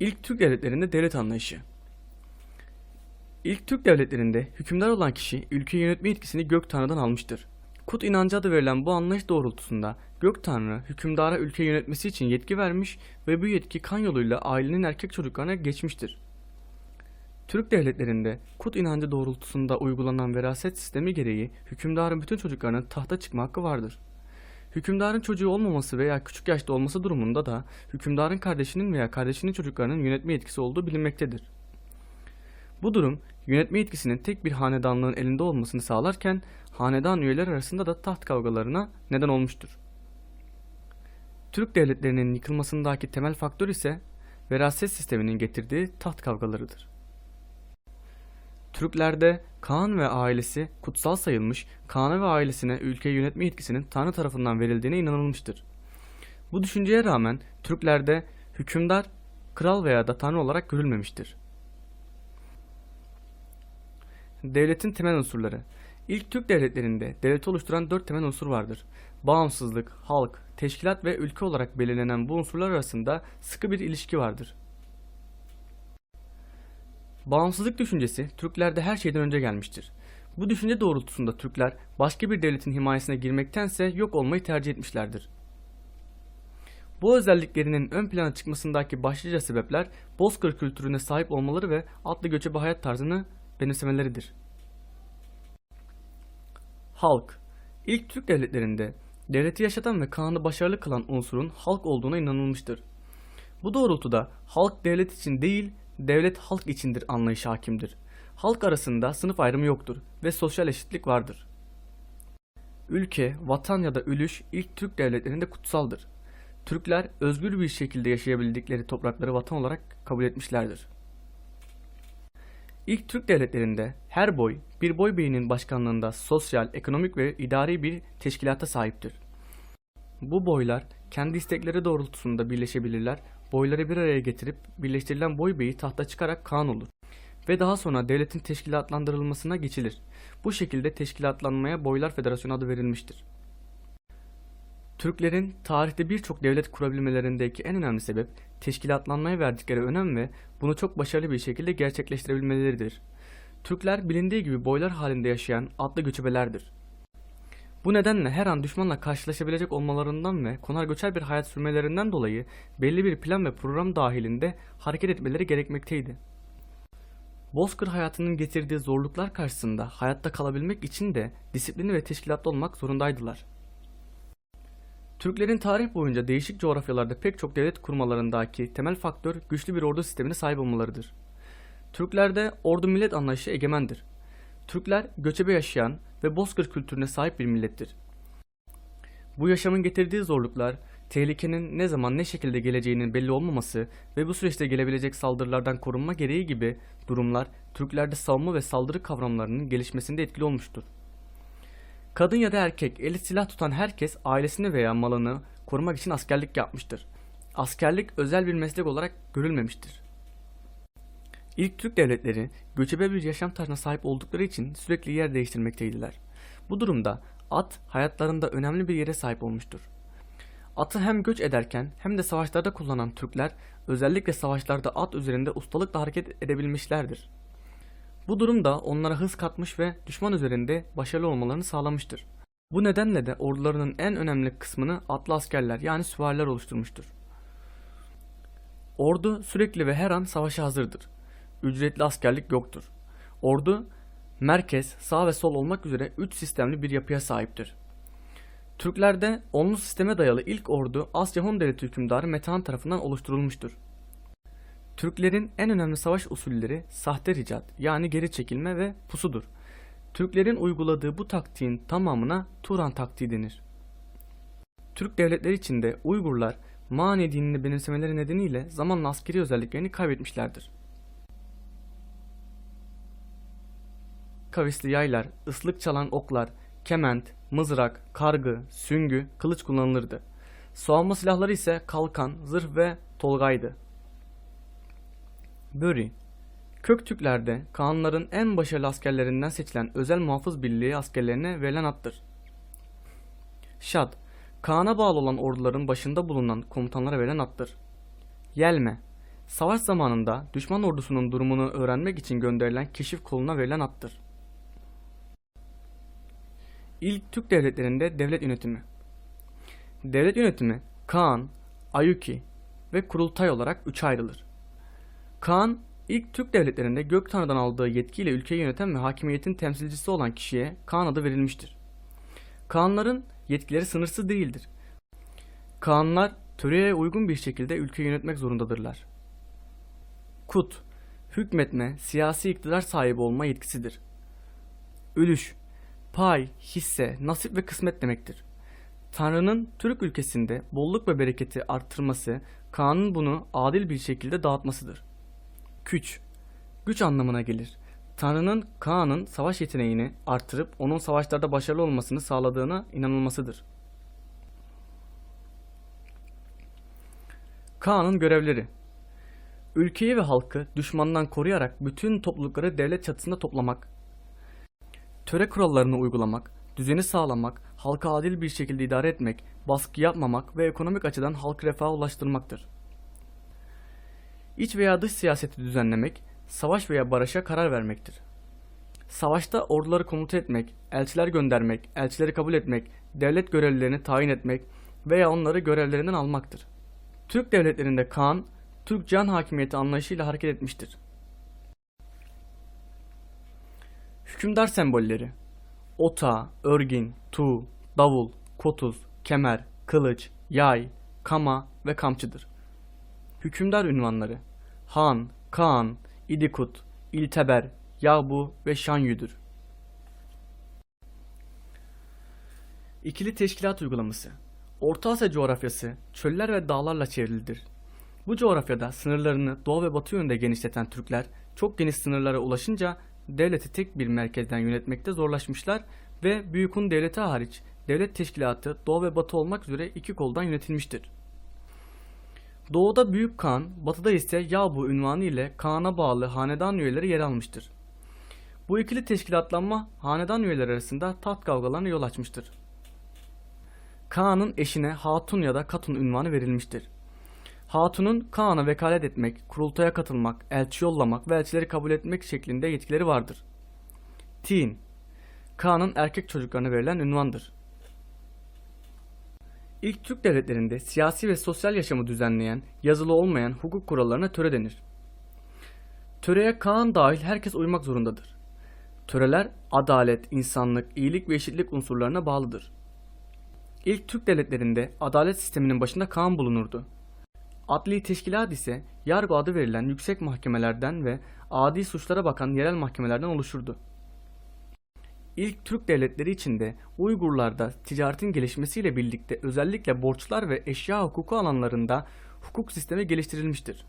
İlk Türk devletlerinde devlet anlayışı. İlk Türk devletlerinde hükümdar olan kişi ülkeyi yönetme yetkisini gök tanrıdan almıştır. Kut inancı adı verilen bu anlayış doğrultusunda gök tanrı hükümdara ülkeyi yönetmesi için yetki vermiş ve bu yetki kan yoluyla ailenin erkek çocuklarına geçmiştir. Türk devletlerinde kut inancı doğrultusunda uygulanan veraset sistemi gereği hükümdarın bütün çocuklarının tahta çıkma hakkı vardır. Hükümdarın çocuğu olmaması veya küçük yaşta olması durumunda da hükümdarın kardeşinin veya kardeşinin çocuklarının yönetme yetkisi olduğu bilinmektedir. Bu durum yönetme yetkisinin tek bir hanedanlığın elinde olmasını sağlarken hanedan üyeler arasında da taht kavgalarına neden olmuştur. Türk devletlerinin yıkılmasındaki temel faktör ise veraset sisteminin getirdiği taht kavgalarıdır. Türklerde Kaan ve ailesi kutsal sayılmış, Kaan'a ve ailesine ülkeyi yönetme yetkisinin Tanrı tarafından verildiğine inanılmıştır. Bu düşünceye rağmen Türklerde hükümdar, kral veya da Tanrı olarak görülmemiştir. Devletin temel unsurları İlk Türk devletlerinde devleti oluşturan dört temel unsur vardır. Bağımsızlık, halk, teşkilat ve ülke olarak belirlenen bu unsurlar arasında sıkı bir ilişki vardır. Bağımsızlık düşüncesi Türklerde her şeyden önce gelmiştir. Bu düşünce doğrultusunda Türkler başka bir devletin himayesine girmektense yok olmayı tercih etmişlerdir. Bu özelliklerinin ön plana çıkmasındaki başlıca sebepler Bozkır kültürüne sahip olmaları ve atlı göçebe hayat tarzını benimsemeleridir. Halk İlk Türk devletlerinde devleti yaşatan ve kanunu başarılı kılan unsurun halk olduğuna inanılmıştır. Bu doğrultuda halk devlet için değil, devlet halk içindir anlayışı hakimdir. Halk arasında sınıf ayrımı yoktur ve sosyal eşitlik vardır. Ülke, vatan ya da ülüş ilk Türk devletlerinde kutsaldır. Türkler özgür bir şekilde yaşayabildikleri toprakları vatan olarak kabul etmişlerdir. İlk Türk devletlerinde her boy bir boy beyinin başkanlığında sosyal, ekonomik ve idari bir teşkilata sahiptir. Bu boylar kendi istekleri doğrultusunda birleşebilirler, boyları bir araya getirip birleştirilen boy beyi tahta çıkarak kaan olur ve daha sonra devletin teşkilatlandırılmasına geçilir. Bu şekilde teşkilatlanmaya Boylar Federasyonu adı verilmiştir. Türklerin tarihte birçok devlet kurabilmelerindeki en önemli sebep teşkilatlanmaya verdikleri önem ve bunu çok başarılı bir şekilde gerçekleştirebilmeleridir. Türkler bilindiği gibi boylar halinde yaşayan atlı göçebelerdir. Bu nedenle her an düşmanla karşılaşabilecek olmalarından ve konar göçer bir hayat sürmelerinden dolayı belli bir plan ve program dahilinde hareket etmeleri gerekmekteydi. Bozkır hayatının getirdiği zorluklar karşısında hayatta kalabilmek için de disiplinli ve teşkilatlı olmak zorundaydılar. Türklerin tarih boyunca değişik coğrafyalarda pek çok devlet kurmalarındaki temel faktör güçlü bir ordu sistemine sahip olmalarıdır. Türklerde ordu millet anlayışı egemendir. Türkler göçebe yaşayan ve bozkır kültürüne sahip bir millettir. Bu yaşamın getirdiği zorluklar, tehlikenin ne zaman ne şekilde geleceğinin belli olmaması ve bu süreçte gelebilecek saldırılardan korunma gereği gibi durumlar Türklerde savunma ve saldırı kavramlarının gelişmesinde etkili olmuştur. Kadın ya da erkek eli silah tutan herkes ailesini veya malını korumak için askerlik yapmıştır. Askerlik özel bir meslek olarak görülmemiştir. İlk Türk devletleri göçebe bir yaşam tarzına sahip oldukları için sürekli yer değiştirmekteydiler. Bu durumda at hayatlarında önemli bir yere sahip olmuştur. Atı hem göç ederken hem de savaşlarda kullanan Türkler özellikle savaşlarda at üzerinde ustalıkla hareket edebilmişlerdir. Bu durum da onlara hız katmış ve düşman üzerinde başarılı olmalarını sağlamıştır. Bu nedenle de ordularının en önemli kısmını atlı askerler yani süvariler oluşturmuştur. Ordu sürekli ve her an savaşa hazırdır. Ücretli askerlik yoktur. Ordu merkez, sağ ve sol olmak üzere 3 sistemli bir yapıya sahiptir. Türklerde onlu sisteme dayalı ilk ordu Asya Hun Devleti hükümdarı Metehan tarafından oluşturulmuştur. Türklerin en önemli savaş usulleri sahte ricat yani geri çekilme ve pusudur. Türklerin uyguladığı bu taktiğin tamamına Turan taktiği denir. Türk devletleri içinde Uygurlar Mani dinini benimsemeleri nedeniyle zamanla askeri özelliklerini kaybetmişlerdir. Kavisli yaylar, ıslık çalan oklar, kement, mızrak, kargı, süngü, kılıç kullanılırdı. Soğanma silahları ise kalkan, zırh ve tolgaydı. Böri Köktürklerde Kağanların en başarılı askerlerinden seçilen özel muhafız birliği askerlerine verilen attır. Şad Kaan'a bağlı olan orduların başında bulunan komutanlara verilen attır. Yelme savaş zamanında düşman ordusunun durumunu öğrenmek için gönderilen keşif koluna verilen attır. İlk Türk devletlerinde devlet yönetimi. Devlet yönetimi Kaan, Ayuki ve Kurultay olarak üçe ayrılır. Kaan, ilk Türk devletlerinde Gök Tanrı'dan aldığı yetkiyle ülkeyi yöneten ve hakimiyetin temsilcisi olan kişiye Kaan adı verilmiştir. Kaanların yetkileri sınırsız değildir. Kaanlar töreye uygun bir şekilde ülkeyi yönetmek zorundadırlar. Kut, hükmetme, siyasi iktidar sahibi olma yetkisidir. Ülüş, pay, hisse, nasip ve kısmet demektir. Tanrı'nın Türk ülkesinde bolluk ve bereketi arttırması, Kaan'ın bunu adil bir şekilde dağıtmasıdır. Küç, güç anlamına gelir. Tanrı'nın Kaan'ın savaş yeteneğini arttırıp onun savaşlarda başarılı olmasını sağladığına inanılmasıdır. Kaan'ın görevleri Ülkeyi ve halkı düşmandan koruyarak bütün toplulukları devlet çatısında toplamak, töre kurallarını uygulamak, düzeni sağlamak, halka adil bir şekilde idare etmek, baskı yapmamak ve ekonomik açıdan halkı refaha ulaştırmaktır. İç veya dış siyaseti düzenlemek, savaş veya barışa karar vermektir. Savaşta orduları komuta etmek, elçiler göndermek, elçileri kabul etmek, devlet görevlilerini tayin etmek veya onları görevlerinden almaktır. Türk devletlerinde Kaan, Türk can hakimiyeti anlayışıyla hareket etmiştir. Hükümdar sembolleri Ota, örgin, tuğ, davul, kotuz, kemer, kılıç, yay, kama ve kamçıdır. Hükümdar ünvanları Han, Kaan, İdikut, İlteber, Yağbu ve Şanyü'dür. İkili teşkilat uygulaması Orta Asya coğrafyası çöller ve dağlarla çevrilidir. Bu coğrafyada sınırlarını doğu ve batı yönünde genişleten Türkler çok geniş sınırlara ulaşınca devleti tek bir merkezden yönetmekte zorlaşmışlar ve Büyük Hun Devleti hariç devlet teşkilatı doğu ve batı olmak üzere iki koldan yönetilmiştir. Doğuda Büyük Kaan, batıda ise Yabu ünvanı ile Kaan'a bağlı hanedan üyeleri yer almıştır. Bu ikili teşkilatlanma hanedan üyeleri arasında taht kavgalarına yol açmıştır. Kaan'ın eşine Hatun ya da Katun ünvanı verilmiştir. Hatun'un Kaan'a vekalet etmek, kurultaya katılmak, elçi yollamak ve elçileri kabul etmek şeklinde yetkileri vardır. Tin Kaan'ın erkek çocuklarına verilen ünvandır. İlk Türk devletlerinde siyasi ve sosyal yaşamı düzenleyen, yazılı olmayan hukuk kurallarına töre denir. Töreye Kaan dahil herkes uymak zorundadır. Töreler adalet, insanlık, iyilik ve eşitlik unsurlarına bağlıdır. İlk Türk devletlerinde adalet sisteminin başında Kaan bulunurdu. Adli teşkilat ise yargı adı verilen yüksek mahkemelerden ve adi suçlara bakan yerel mahkemelerden oluşurdu. İlk Türk devletleri içinde Uygurlarda ticaretin gelişmesiyle birlikte özellikle borçlar ve eşya hukuku alanlarında hukuk sistemi geliştirilmiştir.